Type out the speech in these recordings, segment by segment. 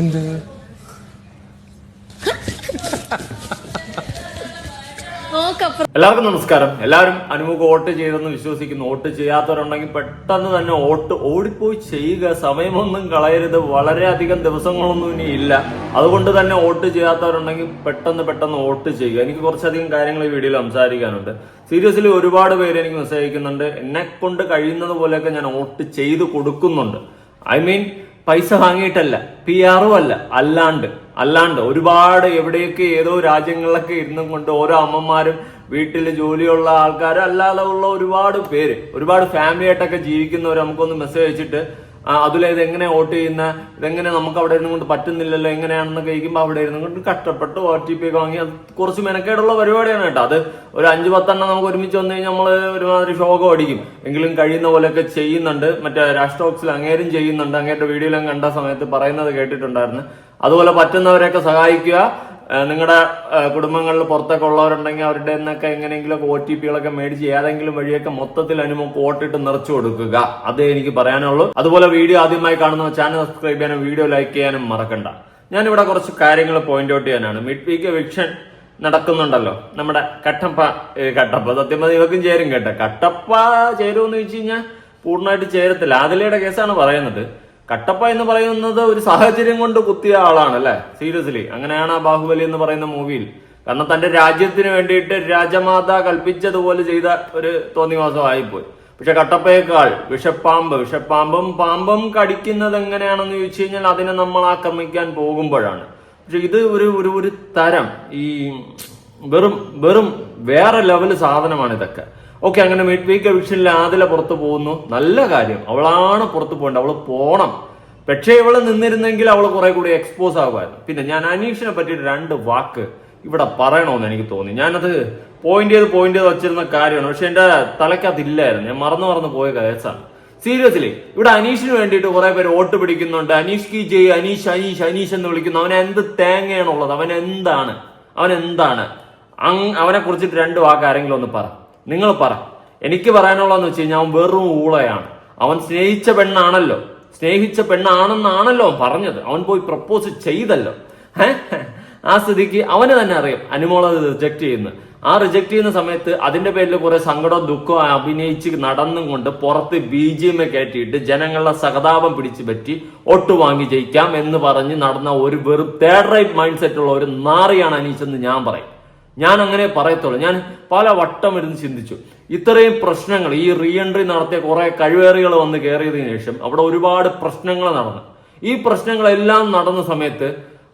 എന്ത്? എല്ലാവർക്കും നമസ്കാരം. എല്ലാവരും അനുമുഖ വോട്ട് ചെയ്തെന്ന് വിശ്വസിക്കുന്നു. വോട്ട് ചെയ്യാത്തവരുണ്ടെങ്കിൽ പെട്ടെന്ന് തന്നെ വോട്ട് ഓടിപ്പോയി ചെയ്യുക. സമയമൊന്നും കളയരുത്. വളരെയധികം ദിവസങ്ങളൊന്നും ഇനി ഇല്ല. അതുകൊണ്ട് തന്നെ വോട്ട് ചെയ്യാത്തവരുണ്ടെങ്കിൽ പെട്ടെന്ന് പെട്ടെന്ന് വോട്ട് ചെയ്യുക. എനിക്ക് കുറച്ചധികം കാര്യങ്ങൾ ഈ വീഡിയോയിൽ സംസാരിക്കാനുണ്ട്. സീരിയസ്ലി ഒരുപാട് പേര് എനിക്ക് മെസ്സേജ് അയക്കുന്നുണ്ട്. എന്നെ കൊണ്ട് കഴിയുന്നത് പോലെയൊക്കെ ഞാൻ വോട്ട് ചെയ്ത് കൊടുക്കുന്നുണ്ട്. ഐ മീൻ പൈസ വാങ്ങിയിട്ടല്ല പി ആറും അല്ല അല്ലാണ്ട് അല്ലാണ്ട്. ഒരുപാട് എവിടെയൊക്കെ ഏതോ രാജ്യങ്ങളിലൊക്കെ ഇരുന്നും കൊണ്ട് ഓരോ അമ്മമാരും വീട്ടിൽ ജോലിയുള്ള ആൾക്കാർ അല്ലാതെ ഉള്ള ഒരുപാട് പേര് ഒരുപാട് ഫാമിലി ആയിട്ടൊക്കെ ജീവിക്കുന്നവർ നമുക്കൊന്ന് മെസ്സേജ് അയച്ചിട്ട് അതിലെ ഇതെങ്ങനെ വോട്ട് ചെയ്യുന്ന? ഇതെങ്ങനെ നമുക്ക് അവിടെ ഇരുന്നു കൊണ്ട് പറ്റുന്നില്ലല്ലോ? എങ്ങനെയാണെന്ന് കഴിക്കുമ്പോൾ അവിടെ ഇരുന്നു കൊണ്ട് കഷ്ടപ്പെട്ട് ഒ ടി പി ഒക്കെ വാങ്ങി അത് കുറച്ച് മെനക്കേടുള്ള പരിപാടിയാണ് കേട്ടോ. അത് ഒരു അഞ്ച് പത്തെണ്ണം നമുക്ക് ഒരുമിച്ച് വന്നു കഴിഞ്ഞാൽ നമ്മൾ ഒരുമാതിരി ഷോകം അടിക്കും. എങ്കിലും കഴിയുന്ന പോലെയൊക്കെ ചെയ്യുന്നുണ്ട്. മറ്റേ രാഷ്ട്രോക്സിൽ അങ്ങേരും ചെയ്യുന്നുണ്ട്. അങ്ങേരുടെ വീഡിയോയിലും കണ്ട സമയത്ത് പറയുന്നത് കേട്ടിട്ടുണ്ടായിരുന്നു. അതുപോലെ പറ്റുന്നവരെയൊക്കെ സഹായിക്കുക. നിങ്ങളുടെ കുടുംബങ്ങളിൽ പുറത്തൊക്കെ ഉള്ളവരുണ്ടെങ്കിൽ അവരുടെ നിന്നൊക്കെ എങ്ങനെയെങ്കിലും ഒ ടി പികളൊക്കെ മേടിച്ച് ഏതെങ്കിലും വഴിയൊക്കെ മൊത്തത്തിൽ അനുമോ വോട്ടിട്ട് നിറച്ചു കൊടുക്കുക. അതേ എനിക്ക് പറയാനുള്ളൂ. അതുപോലെ വീഡിയോ ആദ്യമായി കാണുന്ന ചാനൽ സബ്സ്ക്രൈബ് ചെയ്യാനും വീഡിയോ ലൈക്ക് ചെയ്യാനും മറക്കണ്ട. ഞാനിവിടെ കുറച്ച് കാര്യങ്ങൾ പോയിന്റ് ഔട്ട് ചെയ്യാനാണ്. മിഡ് വീക്ക് വിക്ഷൻ നടക്കുന്നുണ്ടല്ലോ. നമ്മുടെ കട്ടപ്പ കട്ടപ്പ. സത്യം പറഞ്ഞാൽ ഇവർക്കും ചേരും കേട്ടോ. കട്ടപ്പ ചേരുമെന്ന് വെച്ച് കഴിഞ്ഞാൽ പൂർണമായിട്ട് ചേരത്തില്ല. ആദിലയുടെ കേസാണ് പറയുന്നത്. കട്ടപ്പ എന്ന് പറയുന്നത് ഒരു സാഹചര്യം കൊണ്ട് കുത്തിയ ആളാണ് അല്ലെ? സീരിയസ്ലി അങ്ങനെയാണ് ആ ബാഹുബലി എന്ന് പറയുന്ന മൂവിയിൽ കാരണം തന്റെ രാജ്യത്തിന് വേണ്ടിയിട്ട് രാജമാത കൽപ്പിച്ചതുപോലെ ചെയ്ത ഒരു തോന്നിവാസമായിപ്പോയി. പക്ഷെ കട്ടപ്പയേക്കാൾ വിഷപ്പാമ്പ് വിഷപ്പാമ്പും പാമ്പും കടിക്കുന്നത് എങ്ങനെയാണെന്ന് ചോദിച്ചു കഴിഞ്ഞാൽ അതിനെ നമ്മൾ ആക്രമിക്കാൻ പോകുമ്പോഴാണ്. പക്ഷെ ഇത് ഒരു ഒരു ഒരു തരം ഈ വെറും വെറും വേറെ ലെവൽ സാധനമാണ് ഇതൊക്കെ. ഓക്കെ അങ്ങനെ വീക്ക് എവിക്ഷനിൽ ആദില പുറത്തു പോകുന്നു. നല്ല കാര്യം. അവളാണ് പുറത്തു പോകേണ്ടത്. അവൾ പോണം. പക്ഷേ ഇവൾ നിന്നിരുന്നെങ്കിൽ അവൾ കുറെ കൂടി എക്സ്പോസ് ആകുമായിരുന്നു പിന്നെ ഞാൻ അനീഷിനെ പറ്റിയിട്ട് രണ്ട് വാക്ക് ഇവിടെ പറയണമെന്ന് എനിക്ക് തോന്നി. ഞാനത് പോയിന്റ് ചെയ്ത് പോയിന്റ് ചെയ്ത് വെച്ചിരുന്ന കാര്യമാണ്. പക്ഷെ എന്റെ തലക്കതില്ലായിരുന്നു ഞാൻ മറന്നു മറന്നു പോയ കേസാണ്. സീരിയസ്ലി ഇവിടെ അനീഷിന് വേണ്ടിയിട്ട് കുറെ പേര് വോട്ട് പിടിക്കുന്നുണ്ട്. അനീഷ് കി ജയ് അനീഷ് അനീഷ് അനീഷ് എന്ന് വിളിക്കുന്നു. അവൻ എന്ത് തേങ്ങയാണുള്ളത്? അവൻ എന്താണ്? അവൻ എന്താണ്? അവനെ കുറിച്ചിട്ട് രണ്ട് വാക്ക് ആരെങ്കിലും ഒന്ന് പറ. നിങ്ങൾ പറ. എനിക്ക് പറയാനുള്ളതെന്ന് വെച്ച് കഴിഞ്ഞാൽ അവൻ വെറും ഊളയാണ്. അവൻ സ്നേഹിച്ച പെണ്ണാണല്ലോ. സ്നേഹിച്ച പെണ്ണാണെന്നാണല്ലോ അവൻ പറഞ്ഞത്. അവൻ പോയി പ്രപ്പോസ് ചെയ്തല്ലോ? ആ സ്ഥിതിക്ക് അവന് തന്നെ അറിയാം. അനുമോൾ അത് റിജക്ട് ചെയ്യുന്നു. ആ റിജക്ട് ചെയ്യുന്ന സമയത്ത് അതിന്റെ പേരിൽ കുറെ സങ്കടവും ദുഃഖവും അഭിനയിച്ച് നടന്നും കൊണ്ട് പുറത്ത് ബി ജി എം കയറ്റിയിട്ട് ജനങ്ങളുടെ സഹതാപം പിടിച്ചു പറ്റി ഒട്ടു വാങ്ങി ജയിക്കാം എന്ന് പറഞ്ഞ് നടന്ന ഒരു വെറും തേർഡ് റൈറ്റ് മൈൻഡ് സെറ്റ് ഉള്ള ഒരു നാറിയാണ് അനീച്ചെന്ന് ഞാൻ പറയും. ഞാൻ അങ്ങനെ പറയത്തുള്ളൂ. ഞാൻ പല വട്ടം ഇരുന്ന് ചിന്തിച്ചു. ഇത്രയും പ്രശ്നങ്ങൾ ഈ റീ എൻട്രി നടത്തിയ കുറെ കഴിവേറികൾ വന്ന് കയറിയതിനു ശേഷം അവിടെ ഒരുപാട് പ്രശ്നങ്ങൾ നടന്നു. ഈ പ്രശ്നങ്ങളെല്ലാം നടന്ന സമയത്ത്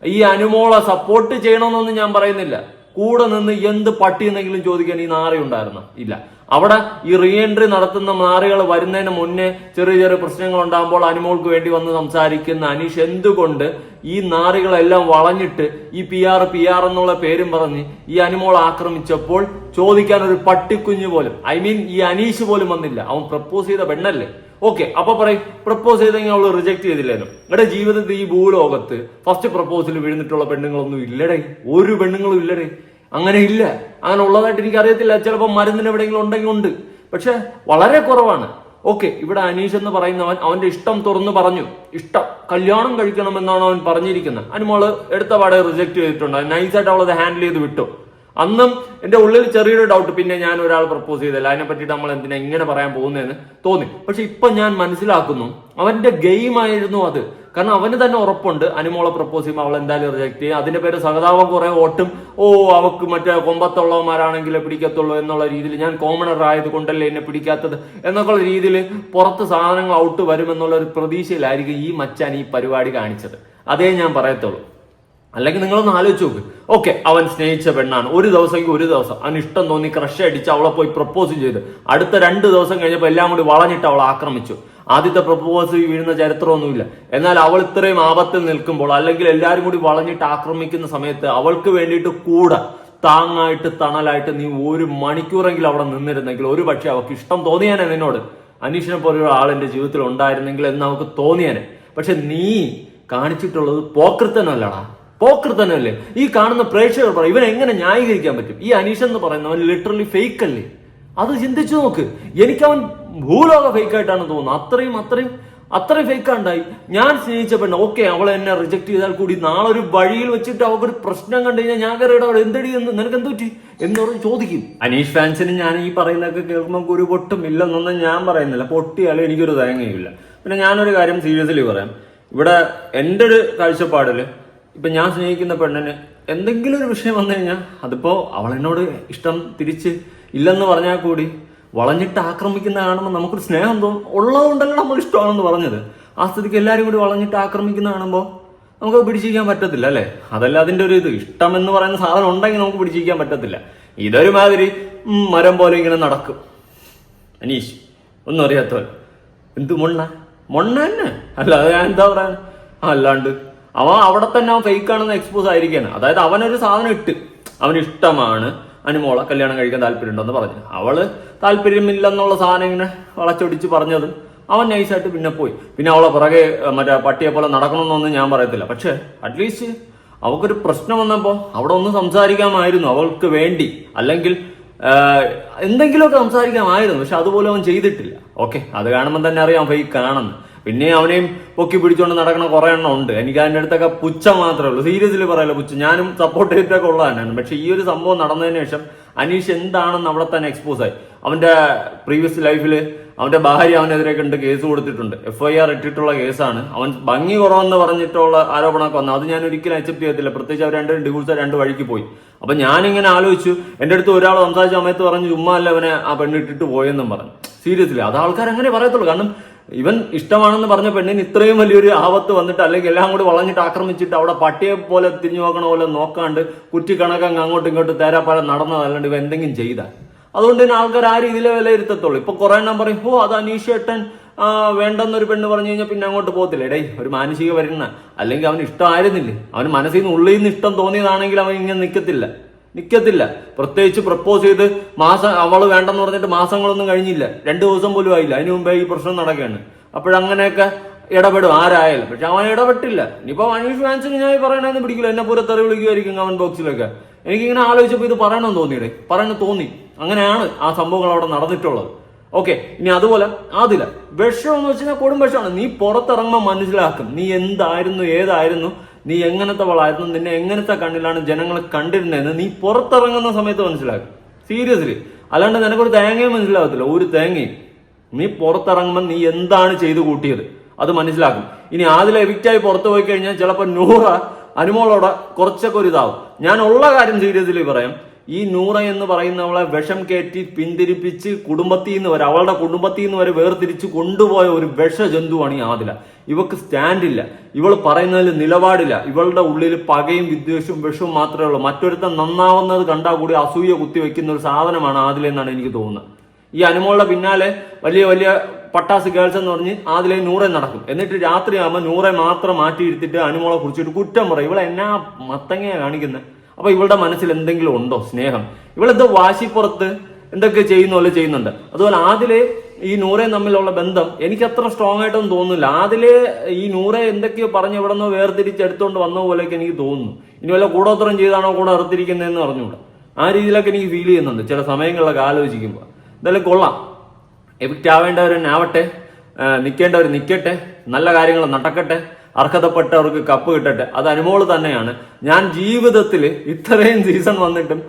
ഈ അനുമോളെ സപ്പോർട്ട് ചെയ്യണമെന്നൊന്നും ഞാൻ പറയുന്നില്ല. കൂടെ നിന്ന് എന്ത് പട്ടി എന്തെങ്കിലും ചോദിക്കാൻ ഈ നാറി ഉണ്ടായിരുന്നു? ഇല്ല. അവിടെ ഈ റീ എൻട്രി നടത്തുന്ന മാറികൾ വരുന്നതിന് മുന്നേ ചെറിയ ചെറിയ പ്രശ്നങ്ങൾ ഉണ്ടാകുമ്പോൾ അനുമോൾക്ക് വേണ്ടി വന്ന് സംസാരിക്കുന്ന അനീഷ് എന്തുകൊണ്ട് ഈ നാറികളെല്ലാം വളഞ്ഞിട്ട് ഈ പി ആർ പി ആർ എന്നുള്ള പേരും പറഞ്ഞ് ഈ അനുമോൾ ആക്രമിച്ചപ്പോൾ ചോദിക്കാൻ ഒരു പട്ടിക്കുഞ്ഞു പോലും ഐ മീൻ ഈ അനീഷ് പോലും വന്നില്ല. അവൻ പ്രപ്പോസ് ചെയ്ത പെണ്ണല്ലേ? ഓക്കെ അപ്പൊ പറയും പ്രപ്പോസ് ചെയ്തെങ്കിൽ അവൾ റിജക്ട് ചെയ്തില്ലായിരുന്നു എന്റെ ജീവിതത്തിൽ ഈ ഭൂലോകത്ത് ഫസ്റ്റ് പ്രപ്പോസൽ വീഴുന്നിട്ടുള്ള പെണ്ണുങ്ങളൊന്നും ഇല്ലടേ. ഒരു പെണ്ണുങ്ങളും ഇല്ലടേ. അങ്ങനെ ഇല്ല അങ്ങനെ ഉള്ളതായിട്ട് എനിക്ക് അറിയത്തില്ല ചിലപ്പോൾ മരുന്നിന് എവിടെയെങ്കിലും ഉണ്ടെങ്കിൽ ഉണ്ട്. പക്ഷെ വളരെ കുറവാണ്. ഓക്കെ ഇവിടെ അനീഷ് എന്ന് പറയുന്നവൻ അവന്റെ ഇഷ്ടം തുറന്നു പറഞ്ഞു. ഇഷ്ടം. കല്യാണം കഴിക്കണം എന്നാണ് അവൻ പറഞ്ഞിരിക്കുന്നത്. അനുമോൾ എടുത്ത പാടെ റിജക്ട് ചെയ്തിട്ടുണ്ട്. നൈസായിട്ട് അവളത് ഹാൻഡിൽ ചെയ്ത് വിട്ടു. അന്നും എന്റെ ഉള്ളിൽ ചെറിയൊരു ഡൗട്ട് പിന്നെ ഞാൻ ഒരാൾ പ്രപ്പോസ് ചെയ്തില്ല. അതിനെ പറ്റിയിട്ട് നമ്മൾ എന്തിനാ ഇങ്ങനെ പറയാൻ പോകുന്നതെന്ന് തോന്നി. പക്ഷെ ഇപ്പൊ ഞാൻ മനസ്സിലാക്കുന്നു അവന്റെ ഗെയിം ആയിരുന്നു അത്. കാരണം അവന് തന്നെ ഉറപ്പുണ്ട് അനുമോളെ പ്രപ്പോസ് ചെയ്യുമ്പോൾ അവൾ എന്തായാലും റിജക്ട് ചെയ്യും. അതിന്റെ പേര് സഹതാപം കുറെ ഓട്ടും. ഓ അവക്ക് മറ്റേ കൊമ്പത്തുള്ളവന്മാരാണെങ്കിലേ പിടിക്കത്തുള്ളൂ എന്നുള്ള രീതിയിൽ ഞാൻ കോമണർ ആയത് കൊണ്ടല്ലേ എന്നെ പിടിക്കാത്തത് എന്നൊക്കെ രീതിയിൽ പുറത്ത് സാധനങ്ങൾ ഔട്ട് വരുമെന്നുള്ള ഒരു പ്രതീക്ഷയിലായിരിക്കും ഈ മച്ചാൻ ഈ പരിപാടി കാണിച്ചത്. അതേ ഞാൻ പറയത്തുള്ളൂ. അല്ലെങ്കിൽ നിങ്ങളൊന്ന് ആലോചിച്ച് നോക്ക്. ഓക്കെ അവൻ സ്നേഹിച്ച പെണ്ണാണ്. ഒരു ദിവസം ഒരു ദിവസം. അവന് ഇഷ്ടം തോന്നി ക്രഷ് അടിച്ച് അവളെ പോയി പ്രപ്പോസ് ചെയ്ത്. അടുത്ത രണ്ട് ദിവസം കഴിഞ്ഞപ്പോൾ എല്ലാം കൂടി വളഞ്ഞിട്ട് അവളെ ആക്രമിച്ചു. ആദ്യത്തെ പ്രപ്പോസ് വീഴുന്ന ചരിത്രമൊന്നുമില്ല. എന്നാൽ അവൾ ഇത്രയും ആപത്തിൽ നിൽക്കുമ്പോൾ അല്ലെങ്കിൽ എല്ലാവരും കൂടി വളഞ്ഞിട്ട് ആക്രമിക്കുന്ന സമയത്ത് അവൾക്ക് വേണ്ടിയിട്ട് കൂടെ താങ്ങായിട്ട് തണലായിട്ട് നീ ഒരു മണിക്കൂറെങ്കിലും അവിടെ നിന്നിരുന്നെങ്കിൽ ഒരു പക്ഷേ അവൾക്ക് ഇഷ്ടം തോന്നിയാനെ നിന്നോട്. അനീഷിനെ പോലെയുള്ള എന്റെ ജീവിതത്തിൽ ഉണ്ടായിരുന്നെങ്കിൽ എന്ന് അവൾക്ക് തോന്നിയാനെ. പക്ഷെ നീ കാണിച്ചിട്ടുള്ളത് പോക്കൃത്തനല്ലടാ തന്നെയല്ലേ ഈ കാണുന്ന പ്രേക്ഷകർ പറയും ഇവൻ എങ്ങനെ ന്യായീകരിക്കാൻ പറ്റും? ഈ അനീഷ് എന്ന് പറയുന്നവൻ ലിറ്ററലി ഫേക്ക് അല്ലേ? അത് ചിന്തിച്ചു നോക്ക്. എനിക്ക് അവൻ ഭൂലോക ഫേക്ക് ആയിട്ടാണ് തോന്നുന്നത് അത്രയും അത്രയും അത്രയും ഫേക്ക് ഉണ്ടായി. ഞാൻ സ്നേഹിച്ച പെണ്ണ് ഓക്കെ അവളെ എന്നെ റിജക്ട് ചെയ്താൽ കൂടി നാളെ ഒരു വഴിയിൽ വെച്ചിട്ട് അവൾക്കൊരു പ്രശ്നം കണ്ടു കഴിഞ്ഞാൽ ഞാൻ കയറി അവിടെ എന്തടി എന്ന് നിനക്ക് എന്ത് പറ്റി? എന്ന് പറഞ്ഞ് ചോദിക്കും. അനീഷ് ഫാൻസിന് ഞാൻ ഈ പറയുന്നതൊക്കെ കേൾക്കുമ്പോൾ ഒരു പൊട്ടും ഇല്ലെന്നൊന്നും ഞാൻ പറയുന്നില്ല. പൊട്ടിയാലും എനിക്കൊരു തയങ്ങയില്ല പിന്നെ ഞാനൊരു കാര്യം സീരിയസ്ലി പറയാം. ഇവിടെ എന്റെ ഒരു കാഴ്ചപ്പാടിൽ ഇപ്പൊ ഞാൻ സ്നേഹിക്കുന്ന പെണ്ണിന് എന്തെങ്കിലും ഒരു വിഷയം വന്നു കഴിഞ്ഞാൽ അതിപ്പോ അവളെന്നോട് ഇഷ്ടം തിരിച്ച് ഇല്ലെന്ന് പറഞ്ഞാൽ കൂടി വളഞ്ഞിട്ട് ആക്രമിക്കുന്ന കാണുമ്പോൾ നമുക്കൊരു സ്നേഹം തോന്നും ഉള്ളതുകൊണ്ടല്ല നമ്മൾ ഇഷ്ടമാണെന്ന് പറഞ്ഞത്. ആ സ്ഥിതിക്ക് എല്ലാവരും കൂടി വളഞ്ഞിട്ട് ആക്രമിക്കുന്ന കാണുമ്പോൾ നമുക്ക് പിടിച്ചിരിക്കാൻ പറ്റത്തില്ല അല്ലേ? അതല്ല അതിന്റെ ഒരു ഇത്. ഇഷ്ടം എന്ന് പറയുന്ന സാധനം ഉണ്ടെങ്കിൽ നമുക്ക് പിടിച്ചിരിക്കാൻ പറ്റത്തില്ല. ഇതൊരു മാതിരി മരം പോലെ ഇങ്ങനെ നടക്കും. അനീഷ് ഒന്നും അറിയാത്തവൻ എന്ത് മൊണ്ണ? മൊണ്ണ തന്നെ? അല്ല അത് ഞാൻ എന്താ പറയാൻ? അല്ലാണ്ട് അവൻ അവിടെ തന്നെ അവൻ ഫേക്ക് ആണെന്ന് എക്സ്പോസ് ആയിരിക്കാണ് അതായത് അവനൊരു സാധനം ഇട്ട് അവന് ഇഷ്ടമാണ് അനുമോളെ കല്യാണം കഴിക്കാൻ താല്പര്യമുണ്ടെന്ന് പറഞ്ഞു അവൾ താല്പര്യമില്ലെന്നുള്ള സാധനം ഇങ്ങനെ വളച്ചൊടിച്ച് പറഞ്ഞത് അവൻ നൈസായിട്ട് പിന്നെ പോയി. പിന്നെ അവളെ പുറകെ മറ്റേ പട്ടിയെ പോലെ നടക്കണമെന്നൊന്നും ഞാൻ പറയത്തില്ല. പക്ഷെ അറ്റ്ലീസ്റ്റ് അവൾക്കൊരു പ്രശ്നം വന്നപ്പോൾ അവിടെ ഒന്ന് സംസാരിക്കാമായിരുന്നു അവൾക്ക് വേണ്ടി. അല്ലെങ്കിൽ എന്തെങ്കിലുമൊക്കെ സംസാരിക്കാമായിരുന്നു. പക്ഷെ അതുപോലെ അവൻ ചെയ്തിട്ടില്ല. ഓക്കെ അത് കാണുമ്പോൾ തന്നെ അറിയാം ഫേക്ക് ആണെന്ന്. പിന്നെ അവനെയും പൊക്കി പിടിച്ചുകൊണ്ട് നടക്കണ കുറെ എണ്ണം ഉണ്ട്. എനിക്ക് അതിന്റെ അടുത്തൊക്കെ പുച്ച മാത്രമേ ഉള്ളൂ. സീരിയസ്ലി പറയല്ലോ പുച്ച ഞാനും സപ്പോർട്ട് ചെയ്തിട്ടൊക്കെ ഉള്ള തന്നെയാണ് പക്ഷെ ഈ ഒരു സംഭവം നടന്നതിന് ശേഷം അനീഷ് എന്താണെന്ന് അവിടെ തന്നെ എക്സ്പോസ് ആയി. അവന്റെ പ്രീവിയസ് ലൈഫിൽ അവന്റെ ഭാര്യ അവനെതിരെ കണ്ട് കേസ് കൊടുത്തിട്ടുണ്ട്. എഫ് ഐ ആർ ഇട്ടിട്ടുള്ള കേസാണ്. അവൻ ഭംഗി കുറവെന്ന് പറഞ്ഞിട്ടുള്ള ആരോപണമൊക്കെ വന്നു. അത് ഞാൻ ഒരിക്കലും അക്സെപ്റ്റ് ചെയ്യത്തില്ല പ്രത്യേകിച്ച് അവർ രണ്ട് ഡിവോഴ്സ് രണ്ട് വഴിക്ക് പോയി. അപ്പൊ ഞാനിങ്ങനെ ആലോചിച്ചു എന്റെ അടുത്ത് ഒരാൾ സംസാരിച്ച സമയത്ത് പറഞ്ഞു ചുമ്മാ അല്ല അവനെ ആ പെണ്ണിട്ടിട്ട് പോയെന്നും പറഞ്ഞു. സീരിയസ്ലി അത് ആൾക്കാർ അങ്ങനെ പറയത്തുള്ളൂ. കാരണം ഇവൻ ഇഷ്ടമാണെന്ന് പറഞ്ഞ പെണ്ണിന് ഇത്രയും വലിയൊരു ആപത്ത് വന്നിട്ട് അല്ലെങ്കിൽ എല്ലാം കൂടി വളഞ്ഞിട്ട് ആക്രമിച്ചിട്ട് അവിടെ പട്ടിയെ പോലെ തിരിഞ്ഞു നോക്കണ പോലെ നോക്കാണ്ട് കുറ്റിക്കണക്കങ്ങ് അങ്ങോട്ടും ഇങ്ങോട്ടും തേരാപ്പാലം നടന്നതല്ലാണ്ട് ഇവ എന്തെങ്കിലും ചെയ്ത? അതുകൊണ്ട് തന്നെ ആൾക്കാർ ആ രീതിയിലെ വിലയിരുത്തത്തുള്ളൂ. ഇപ്പൊ കുറെ എണ്ണം പറയും ഓ അത് അനീഷേട്ടൻ വേണ്ടെന്നൊരു പെണ്ണ് പറഞ്ഞു കഴിഞ്ഞാൽ പിന്നെ അങ്ങോട്ട് പോകത്തില്ല. ഡേ ഒരു മാനസിക വരുന്ന അല്ലെങ്കിൽ അവന് ഇഷ്ടമായിരുന്നില്ലേ? അവന് മനസ്സിൽ നിന്ന് ഉള്ളിൽ നിന്ന് ഇഷ്ടം തോന്നിയതാണെങ്കിൽ അവൻ ഇങ്ങനെ നിൽക്കത്തില്ല നിൽക്കത്തില്ല പ്രത്യേകിച്ച് പ്രപ്പോസ് ചെയ്ത് മാസം അവൾ വേണ്ടെന്ന് പറഞ്ഞിട്ട് മാസങ്ങളൊന്നും കഴിഞ്ഞില്ല. രണ്ടു ദിവസം പോലും ആയില്ല. അതിനു മുമ്പേ ഈ പ്രശ്നം നടക്കുകയാണ്. അപ്പോഴങ്ങനെയൊക്കെ ഇടപെടും. ആരായാലും. പക്ഷെ അവൻ ഇടപെട്ടില്ല. ഇനിയിപ്പോ അനീഷ് ഫാൻസിന് ഞാൻ പറയണമെന്ന് പിടിക്കില്ല എന്നെ പോലെ തെറി വിളിക്കുമായിരിക്കും കമന്റ് ബോക്സിലൊക്കെ. എനിക്കിങ്ങനെ ആലോചിച്ചപ്പോൾ ഇത് പറയണമെന്ന് തോന്നിയിടേ പറയണം തോന്നി. അങ്ങനെയാണ് ആ സംഭവങ്ങൾ അവിടെ നടന്നിട്ടുള്ളത്. ഓക്കെ ഇനി അതുപോലെ ആദില. വിഷം എന്ന് വെച്ചാൽ കൊടും വിഷമാണ്. നീ പുറത്തിറങ്ങുമ്പോൾ മനസ്സിലാക്കും. നീ എന്തായിരുന്നു ഏതായിരുന്നു നീ എങ്ങനത്തെവളായിരുന്നു നിന്നെ എങ്ങനത്തെ കണ്ണിലാണ് ജനങ്ങൾ കണ്ടിരുന്നതെന്ന് നീ പുറത്തിറങ്ങുന്ന സമയത്ത് മനസ്സിലാക്കും. സീരിയസ്ലി അല്ലാണ്ട് നിനക്കൊരു തേങ്ങയും മനസ്സിലാവത്തില്ല. ഒരു തേങ്ങയും. നീ പുറത്തിറങ്ങുമ്പോൾ നീ എന്താണ് ചെയ്തു കൂട്ടിയത്? അത് മനസ്സിലാക്കും. ഇനി ആദ്യം എവിക്റ്റായി പുറത്തു പോയി കഴിഞ്ഞാൽ ചിലപ്പോൾ നൂറ അനുമോളോടെ കുറച്ചൊക്കെ ഒരു ഇതാവും. ഞാൻ ഉള്ള കാര്യം സീരിയസ്ലി പറയാം. ഈ നൂറ എന്ന് പറയുന്നവളെ വിഷം കയറ്റി പിന്തിരിപ്പിച്ച് കുടുംബത്തിൽ നിന്ന് വരെ അവളുടെ കുടുംബത്തിൽ നിന്ന് വരെ വേർതിരിച്ച് കൊണ്ടുപോയ ഒരു വിഷ ജന്തുവാണ് ഈ ആദില. ഇവക്ക് സ്റ്റാൻഡില്ല. ഇവൾ പറയുന്നതിൽ നിലപാടില്ല. ഇവളുടെ ഉള്ളിൽ പകയും വിദ്വേഷവും വിഷവും മാത്രമേ ഉള്ളൂ. മറ്റൊരുത്തൻ നന്നാവുന്നത് കണ്ടാൽ കൂടി അസൂയ കുത്തിവെക്കുന്ന ഒരു സാധനമാണ് ആദില എന്നാണ് എനിക്ക് തോന്നുന്നത്. ഈ അനുമോളുടെ പിന്നാലെ വലിയ വലിയ പട്ടാസ് ഗേൾസ് എന്ന് പറഞ്ഞ് ആദിലെ നൂറെ നടക്കും. എന്നിട്ട് രാത്രിയാകുമ്പോൾ നൂറെ മാത്രം മാറ്റിയിരുത്തിട്ട് അനുമോളെ കുറിച്ചിട്ട് കുറ്റം പറയും. ഇവളെ എന്നാ മത്തങ്ങയാണ് കാണിക്കുന്നത് അപ്പൊ ഇവളുടെ മനസ്സിൽ എന്തെങ്കിലും ഉണ്ടോ സ്നേഹം? ഇവളെന്തോ വാശിപ്പുറത്ത് എന്തൊക്കെ ചെയ്യുന്ന പോലെ ചെയ്യുന്നുണ്ട്. അതുപോലെ ആദിലെ ഈ നൂറെ തമ്മിലുള്ള ബന്ധം എനിക്ക് അത്ര സ്ട്രോങ് ആയിട്ടൊന്നും തോന്നുന്നില്ല. ആദിലെ ഈ നൂറെ എന്തൊക്കെയോ പറഞ്ഞ് എവിടെ നിന്നോ എടുത്തുകൊണ്ട് വന്ന പോലെയൊക്കെ എനിക്ക് തോന്നുന്നു. ഇനി വല്ല കൂടോത്രം ചെയ്താണോ കൂടെ അറുത്തിരിക്കുന്നതെന്ന് പറഞ്ഞുകൂടാ ആ രീതിയിലൊക്കെ എനിക്ക് ഫീൽ ചെയ്യുന്നുണ്ട്. ചില സമയങ്ങളിലൊക്കെ ആലോചിക്കുമ്പോൾ എന്തായാലും കൊള്ളാം. എഫക്റ്റ് ആവേണ്ടവരൻ ആവട്ടെ. നിൽക്കേണ്ടവർ നിൽക്കട്ടെ നല്ല കാര്യങ്ങൾ നടക്കട്ടെ. അർഹതപ്പെട്ടവർക്ക് കപ്പ് കിട്ടട്ടെ. അത് അനുമോൾ തന്നെയാണ്. ഞാൻ ജീവിതത്തിൽ ഇത്രയും സീസൺ വന്നിട്ടും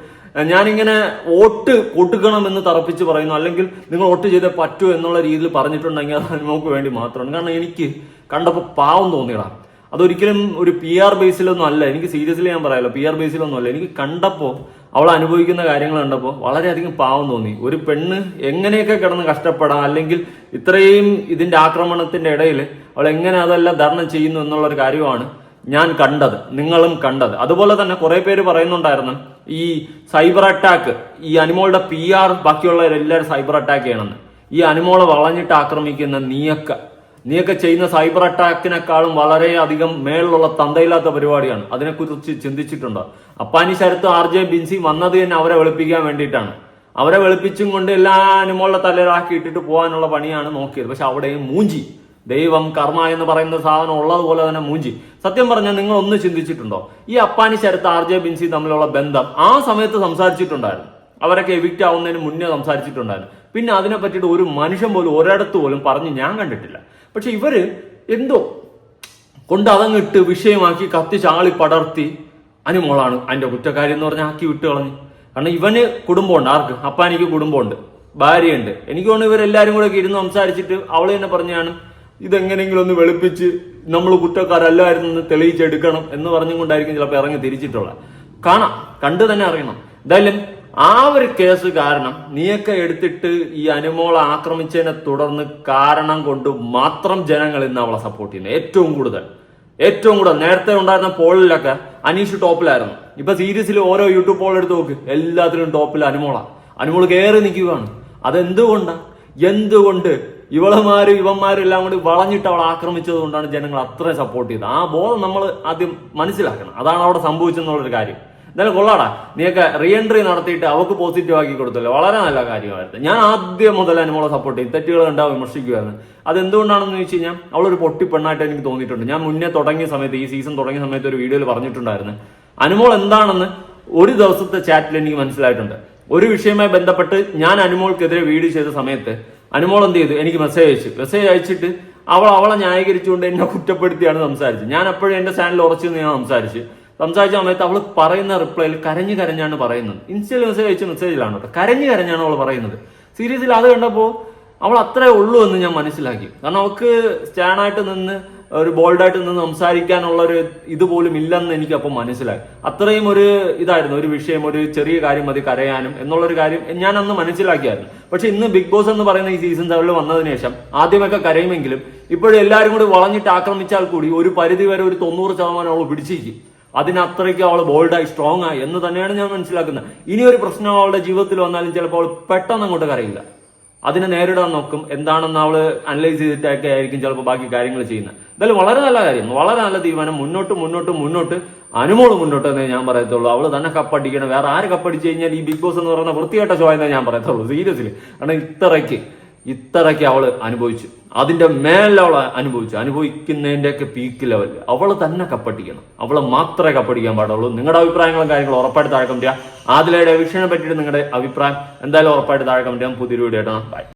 ഞാനിങ്ങനെ വോട്ട് കൊടുക്കണമെന്ന് തറപ്പിച്ച് പറയുന്നു. അല്ലെങ്കിൽ നിങ്ങൾ വോട്ട് ചെയ്തേ പറ്റൂ എന്നുള്ള രീതിയിൽ പറഞ്ഞിട്ടുണ്ടെങ്കിൽ അത് അനുമോക്ക് വേണ്ടി മാത്രമാണ്. കാരണം എനിക്ക് കണ്ടപ്പോൾ പാവം തോന്നിയടാ അതൊരിക്കലും ഒരു പി ആർ ബേസിലൊന്നും അല്ല. എനിക്ക് സീരിയസ്ലി ഞാൻ പറയാലോ പി ആർ ബേസിലൊന്നും അല്ല. എനിക്ക് കണ്ടപ്പോൾ അവൾ അനുഭവിക്കുന്ന കാര്യങ്ങൾ കണ്ടപ്പോൾ വളരെയധികം പാവം തോന്നി. ഒരു പെണ്ണ് എങ്ങനെയൊക്കെ കിടന്ന് കഷ്ടപ്പെടാം അല്ലെങ്കിൽ ഇത്രയും ഇതിന്റെ ആക്രമണത്തിന്റെ ഇടയിൽ അവൾ എങ്ങനെ അതെല്ലാം ധർണം ചെയ്യുന്നു എന്നുള്ള ഒരു കാര്യമാണ് ഞാൻ കണ്ടത് നിങ്ങളും കണ്ടത്. അതുപോലെ തന്നെ കുറെ പേര് പറയുന്നുണ്ടായിരുന്നു ഈ സൈബർ അറ്റാക്ക് ഈ അനിമോളുടെ പി ആർ ബാക്കിയുള്ളവരെല്ലാവരും സൈബർ അറ്റാക്ക് ചെയ്യണമെന്ന്. ഈ അനിമോളെ വളഞ്ഞിട്ട് ആക്രമിക്കുന്ന നീയൊക്കെ നീയൊക്കെ ചെയ്യുന്ന സൈബർ അറ്റാക്കിനെക്കാളും വളരെയധികം മേളിലുള്ള തന്തയില്ലാത്ത പരിപാടിയാണ്. അതിനെക്കുറിച്ച് ചിന്തിച്ചിട്ടുണ്ട്. അപ്പാനി ശരത്ത് ആർ ജെ ബിൻസി വന്നത് തന്നെ അവരെ വെളുപ്പിക്കാൻ വേണ്ടിയിട്ടാണ്. അവരെ വെളുപ്പിച്ചും കൊണ്ട് എല്ലാ അനുമോളുടെ തലയിലാക്കി ഇട്ടിട്ട് പോകാനുള്ള പണിയാണ് നോക്കിയത്. പക്ഷെ അവിടെയും മൂഞ്ചി. ദൈവം കർമ്മ എന്ന് പറയുന്ന സാധനം ഉള്ളതുപോലെ തന്നെ മൂഞ്ചി. സത്യം പറഞ്ഞാൽ നിങ്ങൾ ഒന്ന് ചിന്തിച്ചിട്ടുണ്ടോ? ഈ അപ്പാനി ശരത്ത് ആർ ജെ ബിൻസി തമ്മിലുള്ള ബന്ധം ആ സമയത്ത് സംസാരിച്ചിട്ടുണ്ടായിരുന്നു. അവരൊക്കെ എവിക്റ്റ് ആവുന്നതിന് മുന്നേ സംസാരിച്ചിട്ടുണ്ടായിരുന്നു. പിന്നെ അതിനെ പറ്റിയിട്ട് ഒരു മനുഷ്യൻ പോലും ഒരിടത്ത് പോലും പറഞ്ഞ് ഞാൻ കണ്ടിട്ടില്ല. പക്ഷെ ഇവർ എന്തോ കൊണ്ട് അതങ്ങിട്ട് വിഷയമാക്കി കത്തി ചാളി പടർത്തി അനുമോളാണ് അതിന്റെ കുറ്റക്കാരി എന്ന് പറഞ്ഞാൽ ആക്കി വിട്ട് കളഞ്ഞു. കാരണം ഇവന് കുടുംബമുണ്ട് ആർക്ക്? അപ്പാനിക്ക് കുടുംബമുണ്ട് ഭാര്യയുണ്ട്. എനിക്ക് തോന്നുന്നു ഇവരെല്ലാരും കൂടെ ഇരുന്ന് സംസാരിച്ചിട്ട് അവൾ തന്നെ പറഞ്ഞാണ് ഇതെങ്ങനെയെങ്കിലും ഒന്ന് വെളുപ്പിച്ച് നമ്മൾ കുറ്റക്കാരല്ലായിരുന്നു തെളിയിച്ചെടുക്കണം എന്ന് പറഞ്ഞുകൊണ്ടായിരിക്കും ചിലപ്പോൾ ഇറങ്ങി തിരിച്ചിട്ടുള്ളത്. കാണാം കണ്ടു തന്നെ അറിയണം. എന്തായാലും ആ ഒരു കേസ് കാരണം നീയൊക്കെ എടുത്തിട്ട് ഈ അനുമോളെ ആക്രമിച്ചതിനെ തുടർന്ന് കാരണം കൊണ്ട് മാത്രം ജനങ്ങൾ ഇന്ന് അവളെ സപ്പോർട്ട് ചെയ്യുന്നത് ഏറ്റവും കൂടുതൽ. ഏറ്റവും കൂടുതൽ. നേരത്തെ ഉണ്ടായിരുന്ന പോളിലൊക്കെ അനീഷ് ടോപ്പിലായിരുന്നു. ഇപ്പൊ സീരീസിൽ ഓരോ യൂട്യൂബ് പോൾ എടുത്ത് നോക്ക്. എല്ലാത്തിലും ടോപ്പിൽ അനുമോള. അനുമോൾ കയറി നിൽക്കുകയാണ്. അതെന്തുകൊണ്ടാണ് എന്തുകൊണ്ട്? ഇവളമാരും ഇവന്മാരും എല്ലാം കൂടി വളഞ്ഞിട്ട് അവളെ ആക്രമിച്ചത് കൊണ്ടാണ് ജനങ്ങൾ അത്രയും സപ്പോർട്ട് ചെയ്തത്. ആ ബോധം നമ്മൾ ആദ്യം മനസ്സിലാക്കണം. അതാണ് അവിടെ സംഭവിച്ചെന്നുള്ളൊരു കാര്യം. എന്തായാലും കൊള്ളാടാ. നീയൊക്കെ റീ എൻട്രി നടത്തിയിട്ട് അവക്ക് പോസിറ്റീവ് ആക്കി കൊടുത്തല്ലോ. വളരെ നല്ല കാര്യമായിരുന്നു. ഞാൻ ആദ്യം മുതൽ അനുമോളെ സപ്പോർട്ട് ചെയ്യും തെറ്റുകൾ കണ്ടാ വിമർശിക്കുമായിരുന്നു അത് എന്തുകൊണ്ടാണെന്ന് ചോദിച്ചു കഴിഞ്ഞാൽ അവളൊരു പൊട്ടി പെണ്ണായിട്ട് എനിക്ക് തോന്നിയിട്ടുണ്ട്. ഞാൻ മുന്നേ തുടങ്ങിയ സമയത്ത് ഈ സീസൺ തുടങ്ങിയ സമയത്ത് ഒരു വീഡിയോയിൽ പറഞ്ഞിട്ടുണ്ടായിരുന്നു. അനുമോൾ എന്താണെന്ന് ഒരു ദിവസത്തെ ചാറ്റിൽ എനിക്ക് മനസ്സിലായിട്ടുണ്ട്. ഒരു വിഷയവുമായി ബന്ധപ്പെട്ട് ഞാൻ അനുമോൾക്കെതിരെ വീഡിയോ ചെയ്ത സമയത്ത് അനുമോൾ എന്ത് ചെയ്തു? എനിക്ക് മെസ്സേജ് അയച്ചു. മെസ്സേജ് അയച്ചിട്ട് അവൾ അവളെ ന്യായീകരിച്ചുകൊണ്ട് എന്നെ കുറ്റപ്പെടുത്തിയാണ് സംസാരിച്ചത്. ഞാൻ അപ്പോഴും എന്റെ ചാനൽ ഉറച്ചു ഞാൻ സംസാരിച്ചു സംസാരിച്ച സമയത്ത് അവൾ പറയുന്ന റിപ്ലൈയിൽ കരഞ്ഞു കരഞ്ഞാണ് പറയുന്നത്. ഇൻസ്റ്റയിൽ മെസ്സേജ് അയച്ച മെസ്സേജിലാണ് കേട്ടോ. കരഞ്ഞു കരഞ്ഞാണ് അവൾ പറയുന്നത്. സീരീസിൽ അത് കണ്ടപ്പോൾ അവൾ അത്രേ ഉള്ളൂ എന്ന് ഞാൻ മനസ്സിലാക്കി. കാരണം അവൾക്ക് സ്റ്റാൻഡായിട്ട് നിന്ന് ഒരു ബോൾഡായിട്ട് നിന്ന് സംസാരിക്കാനുള്ള ഒരു ഇതുപോലും ഇല്ലെന്ന് എനിക്ക് അപ്പം മനസ്സിലായി. അത്രയും ഒരു ഇതായിരുന്നു ഒരു വിഷയം ഒരു ചെറിയ കാര്യം മതി കരയാനും എന്നുള്ളൊരു കാര്യം ഞാൻ അന്ന് മനസ്സിലാക്കിയായിരുന്നു. പക്ഷെ ഇന്ന് ബിഗ് ബോസ് എന്ന് പറയുന്ന ഈ സീസൺ സെവനിൽ വന്നതിന് ശേഷം ആദ്യമൊക്കെ കരയുമെങ്കിലും ഇപ്പോഴും എല്ലാവരും കൂടി വളഞ്ഞിട്ട് ആക്രമിച്ചാൽ കൂടി ഒരു പരിധി വരെ ഒരു തൊണ്ണൂറ് ശതമാനം അവൾ പിടിച്ചിരിക്കും. അതിനത്രയ്ക്ക് അവൾ ബോൾഡായി സ്ട്രോങ് ആയി എന്ന് തന്നെയാണ് ഞാൻ മനസ്സിലാക്കുന്നത്. ഇനി ഒരു പ്രശ്നം അവളുടെ ജീവിതത്തിൽ വന്നാലും ചിലപ്പോൾ അവൾ പെട്ടെന്ന് അങ്ങോട്ട് കരയില്ല. അതിനെ നേരിടാൻ നോക്കും എന്താണെന്ന് അവൾ അനലൈസ് ചെയ്തിട്ടൊക്കെ ആയിരിക്കും ചിലപ്പോൾ ബാക്കി കാര്യങ്ങൾ ചെയ്യുന്നത്. എന്തായാലും വളരെ നല്ല കാര്യം വളരെ നല്ല തീരുമാനം. മുന്നോട്ട് മുന്നോട്ട് മുന്നോട്ട്. അനുമോൾ മുന്നോട്ട് എന്നേ ഞാൻ പറയത്തുള്ളൂ. അവൾ തന്നെ കപ്പടിക്കണം. വേറെ ആര് കപ്പടിച്ചു കഴിഞ്ഞാൽ ഈ ബിഗ് ബോസ് എന്ന് പറയുന്ന വൃത്തികെട്ട ഷോ എന്നേ ഞാൻ പറയത്തുള്ളൂ. സീരിയസ്ലി കാരണം ഇത്രയ്ക്ക്. ഇത്രയ്ക്ക് അവൾ അനുഭവിച്ചു. അതിന്റെ മേലെ അവൾ അനുഭവിച്ചു. അനുഭവിക്കുന്നതിന്റെ ഒക്കെ പീക്ക് ലെവൽ അവൾ തന്നെ കപ്പടിക്കണം. അവളെ മാത്രമേ കപ്പടിക്കാൻ പാടുള്ളൂ. നിങ്ങളുടെ അഭിപ്രായങ്ങളും കാര്യങ്ങളും ഉറപ്പായിട്ട് താഴെ കമന്റ് ആദിലയുടെ വിഷയനെ പറ്റിയിട്ട് നിങ്ങളുടെ അഭിപ്രായം എന്തായാലും ഉറപ്പായിട്ട് താഴെ കമന്റ് ചെയ്യാം. പുതിയൊരു വീഡിയോ ഇടണം ബൈ